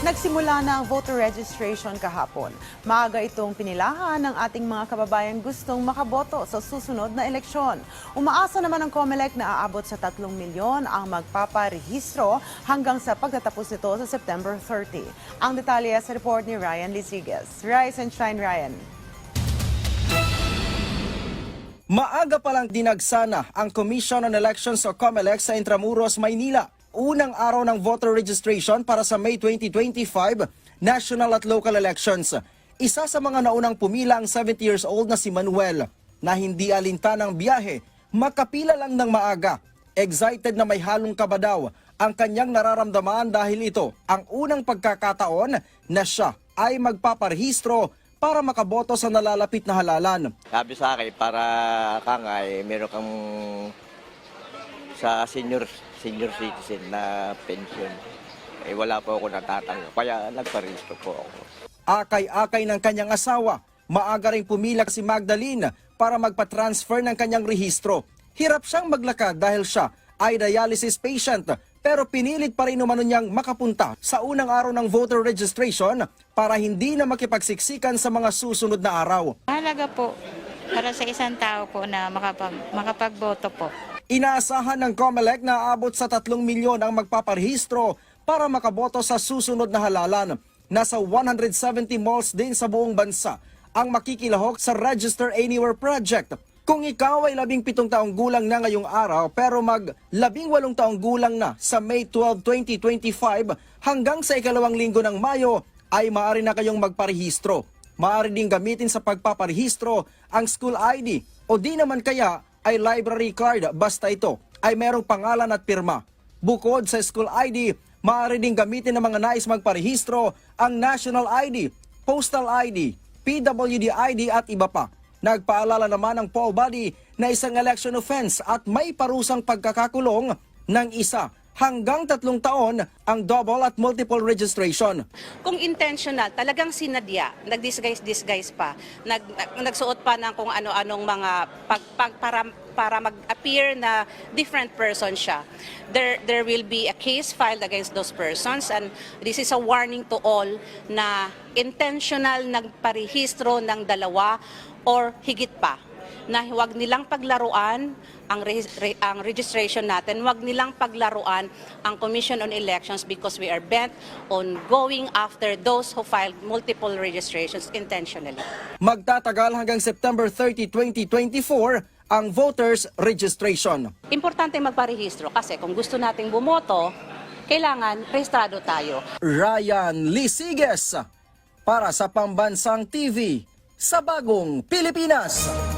Nagsimula na ang voter registration kahapon. Maaga itong pinilahan ng ating mga kababayan gustong makaboto sa susunod na eleksyon. Umaasa naman ang COMELEC na aabot sa 3 milyon ang magpaparehistro hanggang sa pagtatapos nito sa September 30. Ang detalye sa report ni Ryan Liziguez. Rise and shine, Ryan. Maaga pa lang dinagsana ang Commission on Elections o COMELEC sa Intramuros, Maynila. Unang araw ng voter registration para sa May 2025 national at local elections. Isa sa mga naunang pumila ang 70 years old na si Manuel na hindi alinta ng biyahe, makapila lang ng maaga. Excited na may halong kaba daw ang kanyang nararamdaman dahil ito ang unang pagkakataon na siya ay magpaparehistro para makaboto sa nalalapit na halalan. Sabi sa akin, para kang ay meron kang sa senior senior citizen na pension. Eh wala po ako natatanggap. Kaya nagparehistro po ako. Akay-akay ng kanyang asawa, maaga ring pumila si Magdalene para magpa-transfer ng kanyang rehistro. Hirap siyang maglakad dahil siya ay dialysis patient pero pinilit pa rin umano niyang makapunta sa unang araw ng voter registration para hindi na makipagsiksikan sa mga susunod na araw. Mahalaga po para sa isang tao po na makapag, makapagboto po. Inaasahan ng COMELEC na aabot sa 3 milyon ang magpaparehistro para makaboto sa susunod na halalan. Nasa 170 malls din sa buong bansa ang makikilahok sa Register Anywhere Project. Kung ikaw ay labing pitong taong gulang na ngayong araw pero mag labing walong taong gulang na sa May 12, 2025 hanggang sa ikalawang linggo ng Mayo ay maaari na kayong magparehistro. Maaari din gamitin sa pagpaparehistro ang school ID o di naman kaya ay library card basta ito ay merong pangalan at pirma. Bukod sa school ID, maaari din gamitin ng mga nais magparehistro ang national ID, postal ID, PWD ID at iba pa. Nagpaalala naman ang poll body na isang election offense at may parusang pagkakakulong ng isa hanggang tatlong taon ang double at multiple registration. Kung intentional, talagang sinadya, nag-disguise-disguise pa, nag, nagsuot pa ng kung ano-anong mga pag, pag, para, para mag-appear na different person siya. There, there will be a case filed against those persons and this is a warning to all na intentional nagparehistro ng dalawa or higit pa na huwag nilang paglaruan ang, re- re- ang registration natin, huwag nilang paglaruan ang Commission on Elections because we are bent on going after those who filed multiple registrations intentionally. Magtatagal hanggang September 30, 2024 ang voters registration. Importante magparehistro kasi kung gusto nating bumoto, kailangan rehistrado tayo. Ryan Lisiges para sa Pambansang TV sa Bagong Pilipinas.